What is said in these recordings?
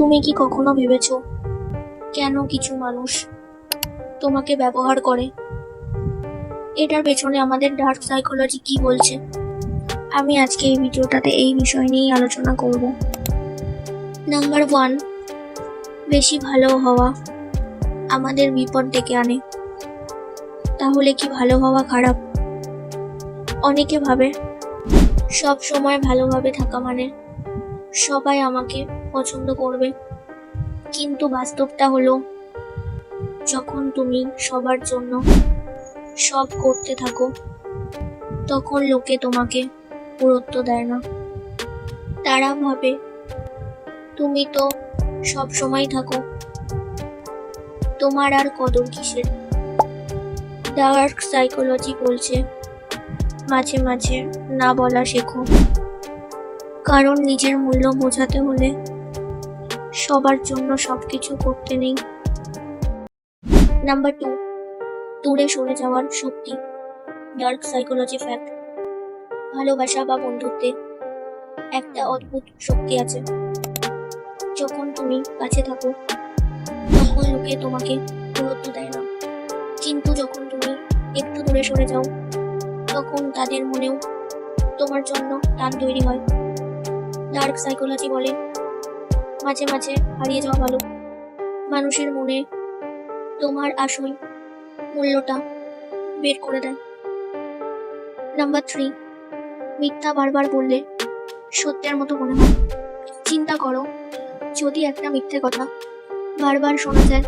তুমি কি কখনো ভেবেছো? কেন কিছু মানুষ তোমাকে ব্যবহার করে? এটার পেছনে আমাদের ডার্ক সাইকোলজি কি বলছে? আমি আজকে এই ভিডিওটাতে এই বিষয় নিয়েই আলোচনা করব। নাম্বার ওয়ান বেশি ভালো হওয়া আমাদের বিপদ ডেকে আনে। তাহলে কি ভালো হওয়া খারাপ? অনেকে ভাবে সব সময় ভালোভাবে থাকা মানে সবাই আমাকে পছন্দ করবে। কিন্তু বাস্তবটা হলো, যখন তুমি সবার জন্য সব করতে থাকো, তখন লোকে তোমাকে গুরুত্ব দেয় না। তারা ভাবে, তুমি তো সব সময় থাকো। তোমার আর কদর কিসের? ডার্ক সাইকোলজি বলছে, মাঝে মাঝে না বলা শেখো। কারণ নিজের মূল্য বোঝাতে হলে সবার জন্য সবকিছু করতে নেই। নাম্বার টু দূরে সরে যাওয়ার শক্তি ডার্ক সাইকোলজি ফ্যাক্ট ভালোবাসা বা বন্ধুত্বে একটা অদ্ভুত শক্তি আছে। যখন তুমি কাছে থাকো, তখন লোকে তোমাকে গুরুত্ব দেয় না। কিন্তু যখন তুমি একটু দূরে সরে যাও, তখন তাদের মনেও তোমার জন্য টান তৈরি হয়। ডার্ক সাইকোলজি বলে মাঝে মাঝে হারিয়ে যাওয়া ভালো মানুষের মনে তোমার আসল মূল্যটা বের করে দেয়। নাম্বার থ্রি মিথ্যা বারবার বললে সত্যের মতো মনে হয়। চিন্তা করো, যদি একটা মিথ্যে কথা বারবার শোনা যায়,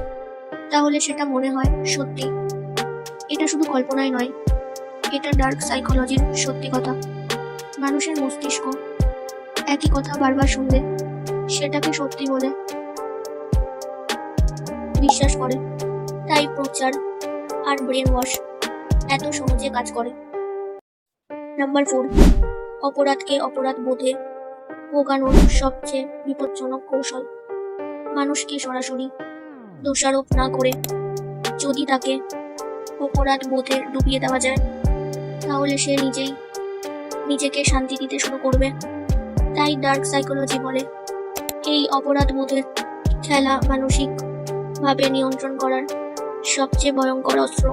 তাহলে সেটা মনে হয় সত্যি। এটা শুধু কল্পনাই নয়, এটা ডার্ক সাইকোলজির সত্যি কথা। মানুষের মস্তিষ্ক একই কথা বারবার শুনলে, সেটাকে সত্যি বলে বিশ্বাস করে। তাই প্রচার আর ব্রেন ওয়াশ এত সহজে কাজ করে। নাম্বার ফোর অপরাধকে অপরাধ বোধে ভোগানোর সবচেয়ে বিপজ্জনক কৌশল। মানুষকে সরাসরি দোষারোপ না করে যদি তাকে অপরাধ বোধে ডুবিয়ে দেওয়া যায়, তাহলে সে নিজেই নিজেকে শান্তি দিতে শুরু করবে। তাই ডার্ক সাইকোলজি বলে। এই অপরাধ বোধের খেলা মানসিক ভাবে নিয়ন্ত্রণ করার সবচেয়ে ভয়ঙ্কর অস্ত্র।